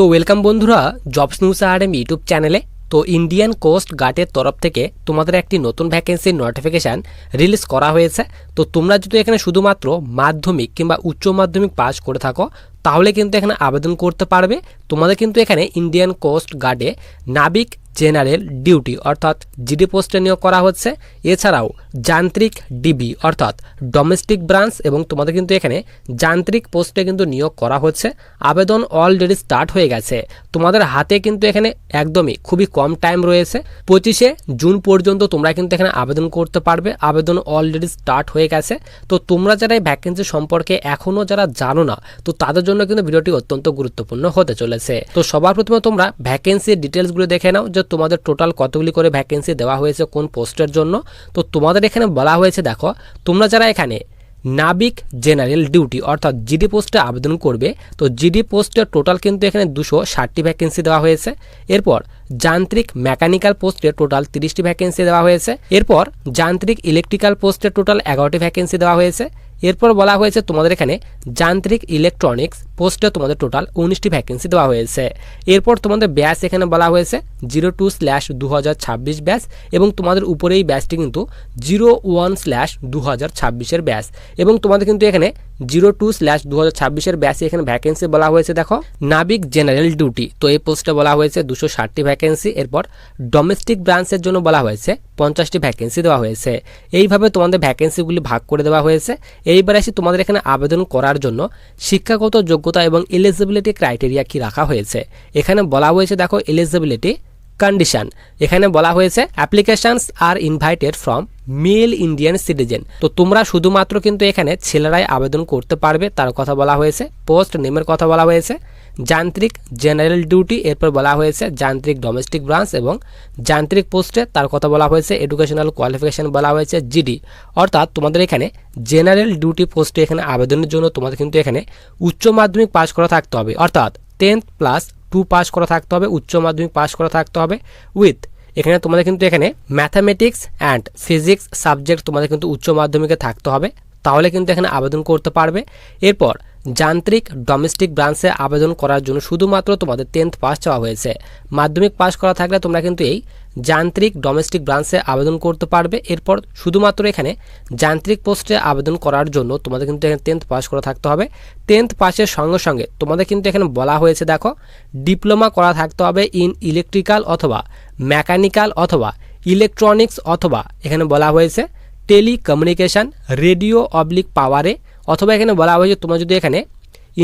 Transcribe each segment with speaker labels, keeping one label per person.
Speaker 1: তো ওয়েলকাম বন্ধুরা jobs news RM YouTube চ্যানেলে তো ইন্ডিয়ান কোস্ট গার্ডের তরফ থেকে তোমাদের একটি নতুন ভ্যাকেন্সির নোটিফিকেশান রিলিজ করা হয়েছে। তো তোমরা যদি এখানে শুধুমাত্র মাধ্যমিক কিংবা উচ্চ মাধ্যমিক পাস করে থাকো, তাহলে কিন্তু এখানে আবেদন করতে পারবে। তোমাদের কিন্তু এখানে ইন্ডিয়ান কোস্ট গার্ডে নাবিক জেনারেল ডিউটি, অর্থাৎ জিডি পোস্টে নিয়োগ করা হচ্ছে। এছাড়াও যান্ত্রিক ডিবি, অর্থাৎ ডোমেস্টিক ব্রাঞ্চ, এবং তোমাদের কিন্তু এখানে যান্ত্রিক পোস্টে কিন্তু নিয়োগ করা হচ্ছে। আবেদন অলরেডি স্টার্ট হয়ে গেছে। তোমাদের হাতে কিন্তু এখানে একদমই খুবই কম টাইম রয়েছে। পঁচিশে জুন পর্যন্ত তোমরা কিন্তু এখানে আবেদন করতে পারবে। আবেদন অলরেডি স্টার্ট হয়ে গেছে। তো তোমরা যারা এই ভ্যাকেন্সি সম্পর্কে এখনও যারা জানো না, তো তাদের জন্য কিন্তু ভিডিওটি অত্যন্ত গুরুত্বপূর্ণ হতে চলেছে। তো সবার প্রথমে তোমরা ভ্যাকেন্সির ডিটেলসগুলো দেখে নাও। যে তোমাদের টোটাল কতগুলি করে ভ্যাকেন্সি দেওয়া হয়েছে কোন পোস্টের জন্য? তো তোমাদের এখানে বলা হয়েছে, দেখো, তোমরা যারা এখানে নাবিক জেনারেল ডিউটি অর্থাৎ জিডি পোস্টে আবেদন করবে, তো জিডি পোস্টের টোটাল কিন্তু এখানে দুশো ষাটটি ভ্যাকেন্সি দেওয়া হয়েছে। এরপর যান্ত্রিক মেকানিক্যাল পোস্টে টোটাল তিরিশটি ভ্যাকেন্সি দেওয়া হয়েছে। এরপর যান্ত্রিক ইলেকট্রিক্যাল পোস্টে টোটাল এগারোটি ভ্যাকেন্সি দেওয়া হয়েছে। এরপর বলা হয়েছে তোমাদের এখানে যান্ত্রিক ইলেকট্রনিক্স পোস্টে তোমাদের টোটাল উনিশটি ভ্যাকেন্সি দেওয়া হয়েছে। এরপর তোমাদের ব্যাস এখানে বলা হয়েছে জিরো টু স্ল্যাশ দু হাজার ছাব্বিশ ব্যাচ এবং তোমাদের উপরে এই ব্যাচটি কিন্তু জিরো ওয়ান স্ল্যাশ দু হাজার ছাব্বিশের ব্যাচ এবং তোমাদের কিন্তু এখানে জিরো টু স্ল্যাশ দু হাজার ছাব্বিশের ব্যাচে এখানে ভ্যাকেন্সি বলা হয়েছে, দেখো। নাবিক জেনারেল ডিউটি তো এই পোস্টে বলা হয়েছে দুশো ষাটটি ভ্যাকেন্সি এরপর ডোমেস্টিক ব্রাঞ্চের জন্য বলা হয়েছে পঞ্চাশটি ভ্যাকেন্সি দেওয়া হয়েছে। এইভাবে তোমাদের ভ্যাকেন্সিগুলি ভাগ করে দেওয়া হয়েছে। এইবার আসি তোমাদের এখানে আবেদন করার জন্য শিক্ষাগত যোগ্যতা এবং এলিজিবিলিটি ক্রাইটেরিয়া কি রাখা হয়েছে। এখানে বলা হয়েছে, দেখো এলিজিবিলিটি কন্ডিশন এখানে বলা হয়েছে applications are invited from male Indian citizen তো তোমরা শুধুমাত্র কিন্তু এখানে ছেলেরাই আবেদন করতে পারবে, তার কথা বলা হয়েছে। পোস্ট নেমের কথা বলা হয়েছে। যান্ত্রিক জেনারেল ডিউটি, এরপর বলা হয়েছে যান্ত্রিক ডোমেস্টিক ব্রাঞ্চ এবং যান্ত্রিক পোস্টে তার কথা বলা হয়েছে, এডুকেশনাল কোয়ালিফিকেশন বলা হয়েছে, জিডি। অর্থাৎ তোমাদের এখানে জেনারেল ডিউটি পোস্টে এখানে আবেদনের জন্য তোমাদের কিন্তু এখানে উচ্চ মাধ্যমিক পাশ করা থাকতে হবে। অর্থাৎ টেন্থ প্লাস টু পাস করা থাকতে হবে, উচ্চ মাধ্যমিক পাস করা থাকতে হবে উইথ এখানে তোমাদের কিন্তু এখানে ম্যাথামেটিক্স অ্যান্ড ফিজিক্স সাবজেক্ট তোমাদের কিন্তু উচ্চ মাধ্যমিকে থাকতে হবে। তাহলে কিন্তু এখানে আবেদন করতে পারবে। এরপর যান্ত্রিক ডোমেস্টিক ব্রাঞ্চে আবেদন করার জন্য শুধুমাত্র তোমাদের টেন্থ পাস চাওয়া হয়েছে। মাধ্যমিক পাস করা থাকলে তোমরা কিন্তু এই যান্ত্রিক ডোমেস্টিক ব্রাঞ্চে আবেদন করতে পারবে। এরপর শুধুমাত্র এখানে যান্ত্রিক পোস্টে আবেদন করার জন্য তোমাদের কিন্তু এখানে টেন্থ পাস করা থাকতে হবে। টেন্থ পাসের সঙ্গে সঙ্গে তোমাদের কিন্তু এখানে বলা হয়েছে, দেখো, ডিপ্লোমা করা থাকতে হবে ইন ইলেকট্রিক্যাল অথবা মেকানিক্যাল অথবা ইলেকট্রনিক্স অথবা এখানে বলা হয়েছে টেলিকমিউনিকেশান, রেডিও অবলিক পাওয়ারে অথবা এখানে বলা হবে যে তোমরা যদি এখানে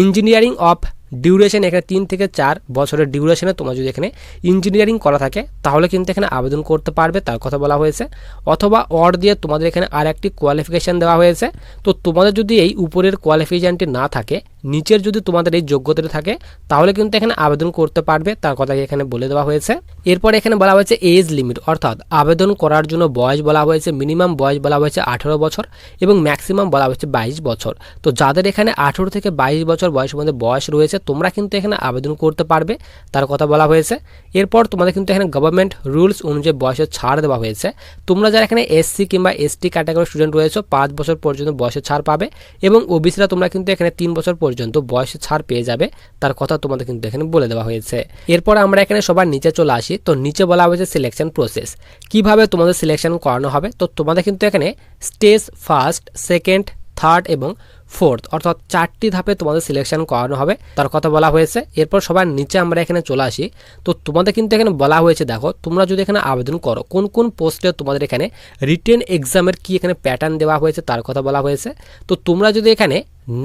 Speaker 1: ইঞ্জিনিয়ারিং অফ ডিউরেশন এখানে তিন থেকে চার বছরের ডিউরেশনে তোমার যদি এখানে ইঞ্জিনিয়ারিং করা থাকে, তাহলে কিন্তু এখানে আবেদন করতে পারবে, তার কথা বলা হয়েছে। অথবা অর দিয়ে তোমাদের এখানে আর একটি কোয়ালিফিকেশান দেওয়া হয়েছে। তো তোমাদের যদি এই উপরের কোয়ালিফিকেশানটি না থাকে নিচের যদি তোমাদের এই যোগ্যতাটা থাকে, তাহলে কিন্তু এখানে আবেদন করতে পারবে। তার কথা এখানে বলে দেওয়া হয়েছে। এরপর এখানে বলা হয়েছে এজ লিমিট অর্থাৎ আবেদন করার জন্য বয়স বলা হয়েছে মিনিমাম বয়স বলা হয়েছে আঠেরো বছর এবং ম্যাক্সিমাম বলা হয়েছে বাইশ বছর। তো যাদের এখানে আঠেরো থেকে বাইশ বছর বয়সের মধ্যে বয়স রয়েছে, তোমরা কিন্তু এখানে আবেদন করতে পারবে, তার কথা বলা হয়েছে। এরপর তোমাদের কিন্তু এখানে গভর্নমেন্ট রুলস অনুযায়ী বয়সের ছাড় দেওয়া হয়েছে। তোমরা যারা এখানে এসসি কিংবা এসটি ক্যাটাগরি স্টুডেন্ট রয়েছে, পাঁচ বছর পর্যন্ত বয়সের ছাড় পাবে এবং ওবিসিরা তোমরা কিন্তু এখানে তিন বছর পর্যন্ত বয়সের ছাড় পেয়ে যাবে, তার কথা তোমাদের কিন্তু এখানে বলে দেওয়া হয়েছে। এরপর আমরা এখানে সবার নিচে চলে আসি। তো নিচে বলা হয়েছে সিলেকশন প্রসেস কীভাবে তোমাদের সিলেকশন করানো হবে? তো তোমাদের কিন্তু এখানে স্টেজ ফার্স্ট সেকেন্ড থার্ড এবং ফোর্থ। অর্থাৎ চারটি ধাপে তোমাদের সিলেকশন করানো হবে। তার কথা বলা হয়েছে। এরপর সবার নিচে আমরা এখানে চলে আসি। তো তোমাদের কিন্তু এখানে বলা হয়েছে, দেখো, তোমরা যদি এখানে আবেদন করো, কোন কোন পোস্টে তোমাদের এখানে রিটেন এক্সামের কি এখানে প্যাটার্ন দেওয়া হয়েছে তার কথা বলা হয়েছে। তো তোমরা যদি এখানে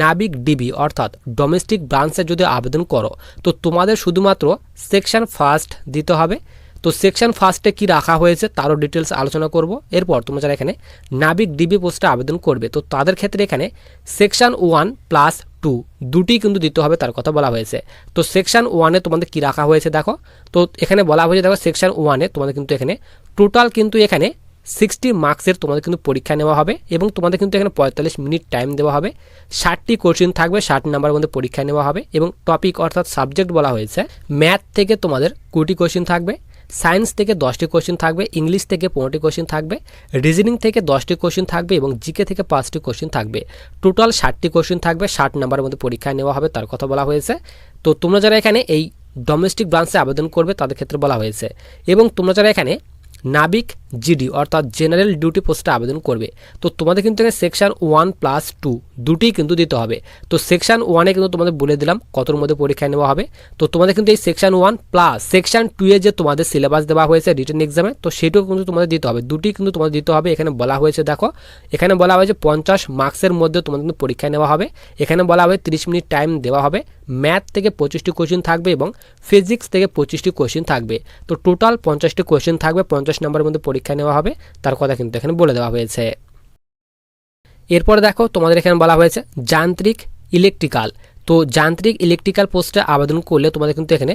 Speaker 1: নাবিক ডিবি অর্থাৎ ডোমেস্টিক ব্রাঞ্চে যদি আবেদন করো, তো তোমাদের শুধুমাত্র সেকশন ফার্স্ট দিতে হবে। তো সেকশন ফার্স্টে কি রাখা হয়েছে তারও ডিটেলস আলোচনা করব। এরপর তোমরা যারা এখানে নাবিক ডিবি পোস্টে আবেদন করবে, তো তাদের ক্ষেত্রে এখানে সেকশন ওয়ান প্লাস টু দুটি কিন্তু দিতে হবে তার কথা বলা হয়েছে। তো সেকশন ওয়ানে তোমাদের কি রাখা হয়েছে দেখো? তো এখানে বলা হয়েছে দেখো সেকশন ওয়ানে তোমাদের কিন্তু এখানে টোটাল কিন্তু এখানে সিক্সটি মার্কসের তোমাদের কিন্তু পরীক্ষা নেওয়া হবে এবং তোমাদের কিন্তু এখানে পঁয়তাল্লিশ মিনিট টাইম দেওয়া হবে। ষাটটি কোশ্চিন থাকবে, ষাট নাম্বারের মধ্যে পরীক্ষা নেওয়া হবে এবং টপিক অর্থাৎ সাবজেক্ট বলা হয়েছে। ম্যাথ থেকে তোমাদের কুটি কোশ্চিন থাকবে। সায়েন্স থেকে দশটি কোশ্চেন থাকবে, ইংলিশ থেকে পনেরোটি কোশ্চেন থাকবে, রিজনিং থেকে দশটি কোশ্চেন থাকবে এবং জিকে থেকে পাঁচটি কোশ্চেন থাকবে। টোটাল ষাটটি কোশ্চেন থাকবে, ষাট নাম্বারের মধ্যে পরীক্ষায় নেওয়া হবে, তার কথা বলা হয়েছে। তো তোমরা যারা এখানে এই ডোমেস্টিক ব্রাঞ্চে আবেদন করবে, তাদের ক্ষেত্রে বলা হয়েছে। এবং তোমরা যারা এখানে নাবিক জিডি, অর্থাৎ জেনারেল ডিউটি পোস্টে আবেদন করবে। তো তোমাদের কিন্তু এখানে সেকশন ওয়ান প্লাস টু দুটিই কিন্তু দিতে হবে। তো সেকশন ওয়ানে কিন্তু তোমাদের বলে দিলাম কতর মধ্যে পরীক্ষায় নেওয়া হবে। তো তোমাদের কিন্তু এই section one plus section two এ যে তোমাদের সিলেবাস দেওয়া হয়েছে রিটার্ন এক্সামে, তো সেটাও কিন্তু তোমাদের দিতে হবে। দুটি কিন্তু তোমাদের দিতে হবে। এখানে বলা হয়েছে, দেখো, এখানে বলা হয়েছে পঞ্চাশ মার্কসের মধ্যে তোমাদের কিন্তু পরীক্ষায় নেওয়া হবে। এখানে বলা হবে তিরিশ মিনিট টাইম দেওয়া হবে। ম্যাথ থেকে পঁচিশটি কোশ্চেন থাকবে এবং ফিজিক্স থেকে পঁচিশটি কোশ্চেন থাকবে। তো টোটাল পঞ্চাশটি কোশ্চেন থাকবে। পঞ্চাশ নম্বরের মধ্যে পরীক্ষা নেওয়া হবে, তার কথা কিন্তু এখানে বলে দেওয়া হয়েছে। এরপরে দেখো, তোমাদের এখানে বলা হয়েছে যান্ত্রিক ইলেকট্রিক্যাল। তো যান্ত্রিক ইলেকট্রিক্যাল পোস্টে আবেদন করলে তোমাদের কিন্তু এখানে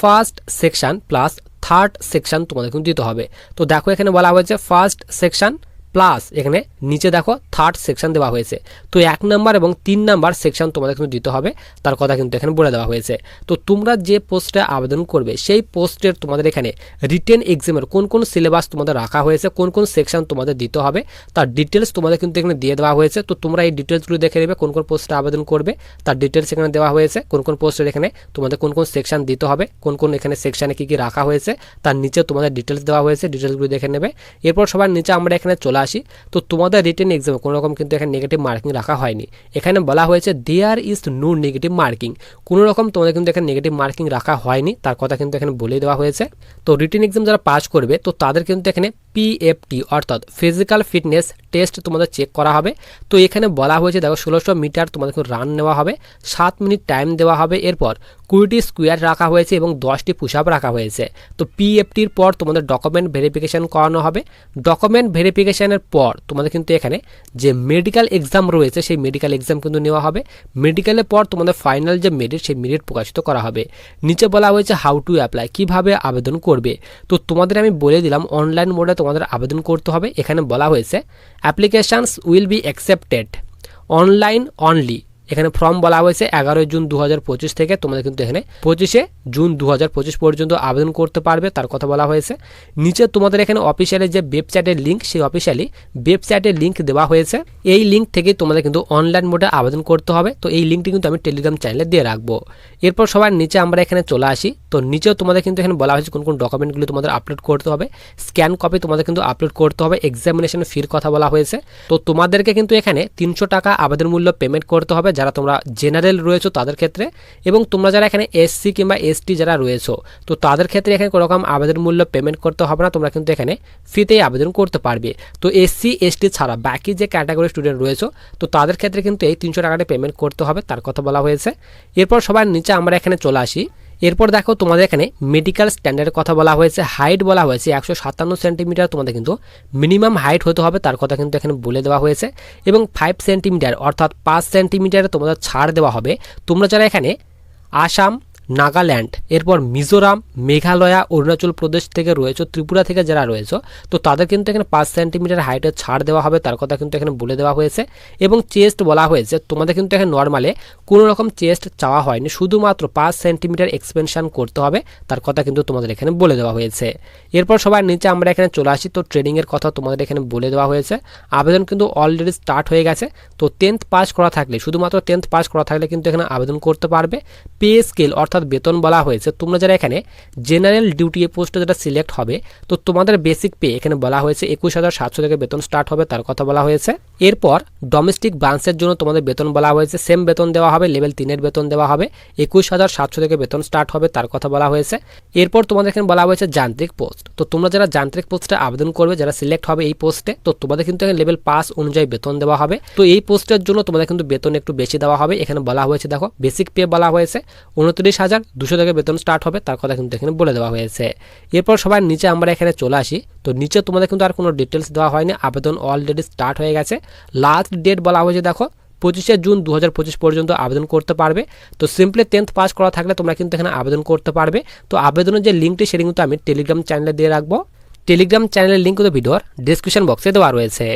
Speaker 1: first section plus third section তোমাদের কিন্তু দিতে হবে। তো দেখো এখানে বলা হয়েছে ফার্স্ট সেকশন প্লাস এখানে নিচে দেখো থার্ড সেকশন দেওয়া হয়েছে। তো এক নাম্বার এবং তিন নাম্বার সেকশন তোমাদের কিন্তু দিতে হবে, তার কথা কিন্তু এখানে বলে দেওয়া হয়েছে। তো তোমরা যে পোস্টে আবেদন করবে, সেই পোস্টের তোমাদের এখানে রিটেন এক্সামের কোন কোন সিলেবাস তোমাদের রাখা হয়েছে, কোন কোন সেকশন তোমাদের দিতে হবে, তার ডিটেলস তোমাদের কিন্তু এখানে দিয়ে দেওয়া হয়েছে। তো তোমরা এই ডিটেলসগুলো দেখে নেবে, কোন কোন পোস্টে আবেদন করবে, তার ডিটেলস এখানে দেওয়া হয়েছে, কোন কোন পোস্টের এখানে তোমাদের কোন কোন সেকশন দিতে হবে, কোন কোন এখানে সেকশানে কী কী রাখা হয়েছে, তার নিচে তোমাদের ডিটেলস দেওয়া হয়েছে ডিটেলসগুলো দেখে নেবে। এরপর সবার নিচে আমরা এখানে চলে আসি তো তোমাদের রিটেন এক্সামে কোনো রকম কিন্তু এখানে নেগেটিভ মার্কিং রাখা হয়নি। এখানে বলা হয়েছে there is no negative marking কোনো রকম তোমাদের কিন্তু এখানে নেগেটিভ মার্কিং রাখা হয়নি, তার কথা কিন্তু এখানে বলে দেওয়া হয়েছে। তো রিটেন এক্সাম যারা পাস করবে, তো তাদের কিন্তু এখানে পিএফটি অর্থাৎ ফিজিক্যাল ফিটনেস টেস্ট তোমাদের চেক করা হবে। তো এখানে বলা হয়েছে, দেখো, ষোলোশো মিটার তোমাদের রান নেওয়া হবে, সাত মিনিট টাইম দেওয়া হবে, এরপর কুড়িটি স্কোয়ার রাখা হয়েছে এবং দশটি পুশ আপ রাখা হয়েছে। তো পিএফটির পর তোমাদের ডকুমেন্ট ভেরিফিকেশান করানো হবে। ডকুমেন্ট ভেরিফিকেশানের পর তোমাদের কিন্তু এখানে যে মেডিকেল এক্সাম রয়েছে, সেই মেডিকেল এক্সাম কিন্তু নেওয়া হবে। মেডিকেলের পর তোমাদের ফাইনাল যে মেরিট সেই মেরিট প্রকাশিত করা হবে। নিচে বলা হয়েছে হাউ টু অ্যাপ্লাই কীভাবে আবেদন করবে। তো তোমাদের আমি বলে দিলাম অনলাইন মোডে তোমাদের আবেদন করতে হবে। এখানে বলা হয়েছে applications will be accepted online only. এখানে ফর্ম বলা হয়েছে এগারোই জুন দু হাজার পঁচিশ থেকে। তোমাদের কিন্তু এখানে পঁচিশে জুন দু হাজার পঁচিশ পর্যন্ত আবেদন করতে পারবে, তার কথা বলা হয়েছে। নিচে তোমাদের এখানে অফিসিয়ালি যে ওয়েবসাইটের লিঙ্ক সেই অফিসিয়ালি ওয়েবসাইটের লিঙ্ক দেওয়া হয়েছে। এই লিঙ্ক থেকে তোমাদের কিন্তু অনলাইন মোডে আবেদন করতে হবে। তো এই লিঙ্কটি কিন্তু আমি টেলিগ্রাম চ্যানেলে দিয়ে রাখব। এরপর সবার নিচে আমরা এখানে চলে আসি। তো নিচেও তোমাদের কিন্তু এখানে বলা হয়েছে কোন কোন ডকুমেন্টগুলো তোমাদের আপলোড করতে হবে। স্ক্যান কপি তোমাদের কিন্তু আপলোড করতে হবে। এক্সামিনেশন ফির কথা বলা হয়েছে। তো তোমাদেরকে কিন্তু এখানে তিনশো টাকা আবেদন মূল্য পেমেন্ট করতে হবে। যারা তোমরা জেনারেল রয়েছো তাদের ক্ষেত্রে, এবং তোমরা যারা এখানে এসসি কিংবা এসটি যারা রয়েছো, তো তাদের ক্ষেত্রে এখানে কোনো রকম আবেদন মূল্য পেমেন্ট করতে হবে না, তোমরা কিন্তু এখানে ফিতেই আবেদন করতে পারবে। তো এসসি, এসটি ছাড়া বাকি যে ক্যাটাগরি স্টুডেন্ট রয়েছো, তো তাদের ক্ষেত্রে কিন্তু এই তিনশো টাকাটা পেমেন্ট করতে হবে, তার কথা বলা হয়েছে। এরপর সবার নিচে আমরা এখানে চলে আসি। এরপর দেখো তোমাদের এখানে মেডিকেল স্ট্যান্ডার্ডের কথা বলা হয়েছে হাইট বলা হয়েছে, একশো সাতান্ন সেন্টিমিটার তোমাদের কিন্তু মিনিমাম হাইট হতে হবে, তার কথা কিন্তু এখানে বলে দেওয়া হয়েছে। এবং ফাইভ সেন্টিমিটার অর্থাৎ পাঁচ সেন্টিমিটারে তোমাদের ছাড় দেওয়া হবে। তোমরা যারা এখানে আসাম নাগাল্যান্ড, এরপর মিজোরাম, মেঘালয়া, অরুণাচল প্রদেশ থেকে রয়েছে, ত্রিপুরা থেকে যারা রয়েছে, তো তাদের কিন্তু এখানে পাঁচ সেন্টিমিটার হাইটের ছাড় দেওয়া হবে, তার কথা কিন্তু এখানে বলে দেওয়া হয়েছে। এবং চেস্ট বলা হয়েছে, তোমাদের কিন্তু এখানে নর্মালে কোনো রকম চেস্ট চাওয়া হয়নি, শুধুমাত্র পাঁচ সেন্টিমিটার এক্সপেনশন করতে হবে, তার কথা কিন্তু তোমাদের এখানে বলে দেওয়া হয়েছে। এরপর সবার নিচে আমরা এখানে চলে আসি, তো ট্রেনিংয়ের কথা তোমাদের এখানে বলে দেওয়া হয়েছে। আবেদন কিন্তু অলরেডি স্টার্ট হয়ে গেছে, তো টেন্থ পাস করা থাকলে, শুধুমাত্র টেন্থ পাস করা থাকলে কিন্তু এখানে আবেদন করতে পারবে। পে স্কেল অর্থাৎ অর্থাৎ বেতন বলা হয়েছে, তোমরা যারা এখানে জেনারেল ডিউটি এ পোস্টে যারা সিলেক্ট হবে, তো তোমাদের বেসিক পে এখানে বলা হয়েছে একুশ হাজার সাতশো থেকে বেতন স্টার্ট হবে, তার কথা বলা হয়েছে। এরপর ডোমেস্টিক ব্রাঞ্চের জন্য তোমাদের বেতন বলা হয়েছে। সেম বেতন দেওয়া হবে লেভেল তিনের বেতন দেওয়া হবে। একুশ হাজার সাতশো থেকে বেতন স্টার্ট হবে, তার কথা বলা হয়েছে। এরপর তোমাদের এখানে বলা হয়েছে যান্ত্রিক পোস্ট তো তোমরা যারা যান্ত্রিক পোস্টে আবেদন করবে, যারা সিলেক্ট হবে এই পোস্টে তো তোমাদের কিন্তু এখানে লেভেল পাস অনুযায়ী বেতন দেওয়া হবে। তো এই পোস্টের জন্য তোমাদের কিন্তু বেতন একটু বেশি দেওয়া হবে। এখানে বলা হয়েছে, দেখো বেসিক পে বলা হয়েছে, উনত্রিশ হাজার দুশো থেকে বেতন স্টার্ট হবে, তার কথা কিন্তু এখানে বলে দেওয়া হয়েছে। এরপর সবার নিচে আমরা এখানে চলে আসি। তো নিচে তোমাদের কিন্তু আর কোনো ডিটেলস দেওয়া হয়নি। আবেদন অলরেডি স্টার্ট হয়ে গেছে। লাস্ট ডেট বলা হয়েছে, দেখো, পঁচিশে জুন দু হাজার পঁচিশ পর্যন্ত আবেদন করতে পারবে। তো সিম্পলি টেন্থ পাস করা থাকলে তোমরা কিন্তু এখানে আবেদন করতে পারবে। তো আবেদনের যে লিঙ্কটি সেটি কিন্তু আমি টেলিগ্রাম চ্যানেলে দিয়ে রাখব। টেলিগ্রাম চ্যানেলের লিঙ্ক কিন্তু ভিডিওর ডিসক্রিপশন বক্সে দেওয়া রয়েছে।